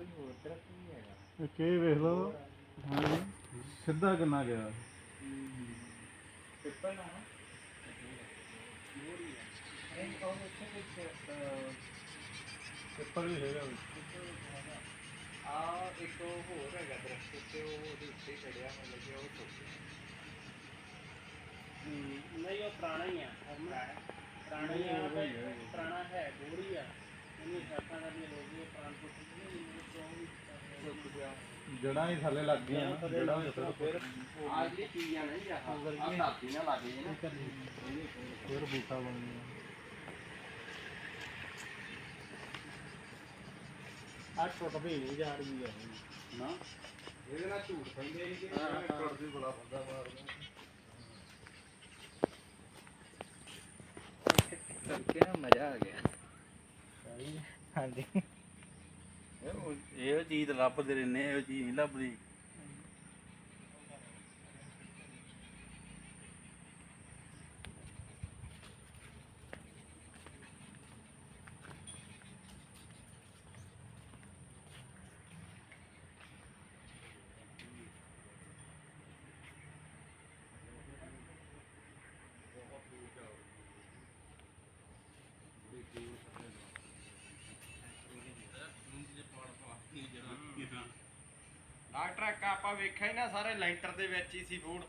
ਕੋਈ ਹੋਰ ਦਰਖਤ ਨਹੀਂ ਹੈਗਾ। ਇੱਕ ਇਹ ਵੇਖ ਲਓ। ਹਾਂ ਸਿੱਧਾ ਕਿੰਨਾ ਗਿਆ। ਪਿੱਪਲ ਨਾ। ਉੱਥੇ ਵਿੱਚ ਵੀ ਹੈਗਾ ਆ ਇੱਕ ਉਹ ਹੋਰ ਹੈਗਾ ਦਰਖਤ ਤੇ ਉਹ ਉਹਦੇ ਉੱਤੇ ਚੜਿਆ ਮਤਲਬ ਕਿ ਉਹ ਸੁੱਕ ਨਹੀਂ ਉਹ ਪੁਰਾਣਾ ਹੀ ਆ। ਪੁਰਾਣਾ। ਹੀ ਆ ਪੁਰਾਣਾ ਹੈ ਗੋੜੀ ਆ। ਇਹਨੂੰ ਸਾਥਾਂ ਦਾ ਵੀ ਲੋਕ ਇਹ ਪ੍ਰਾਣ ਪੁੱਤ ਨਹੀਂ ਮੈਨੂੰ ਸੁੱਕ ਗਿਆ ਜੜਾਂ ਹੀ ਥੱਲੇ ਲੱਗ ਗਈਆਂ ਨਾ, ਜੜ੍ਹਾਂ ਵੀ ਉੱਤੇ ਫਿਰ ਆ ਜਿਹੜੀ ਚੀਜ਼ ਆ ਨਹੀਂ ਆ ਆ ਧਰਤੀ ਨਾਲ ਲੱਗ ਗਈ ਨਾ ਫਿਰ ਬੂਟਾ ਬਣ ਗਿਆ ਆ ਟੁੱਟ ਵੀ ਨਹੀਂ ਜਾ ਰਹੀ ਆ ਨਾ ਇਹਦੇ ਨਾਲ ਝੂਠ ਪੈਂਦੇ ਸੀ ਕਿ ਕਰਦੀ ਬੜਾ ਬੰਦਾ ਮਾਰਦਾ ਕਰਕੇ ਨਾ ਮਜ਼ਾ ਆ ਗਿਆ ਹਾਂਜੀ। ਇਹ ਇਹੋ ਚੀਜ਼ ਲੱਭਦੇ ਰਹਿੰਦੇ ਇਹੋ ਚੀਜ਼ ਨਹੀਂ ਲੱਭਦੀ। ਆ ਟਰੱਕ ਆਪਾਂ ਵੇਖਿਆ ਹੀ ਨਾ ਸਾਰੇ ਲੈਂਟਰ ਦੇ ਵਿੱਚ ਹੀ ਸੀ ਬੋਰਡ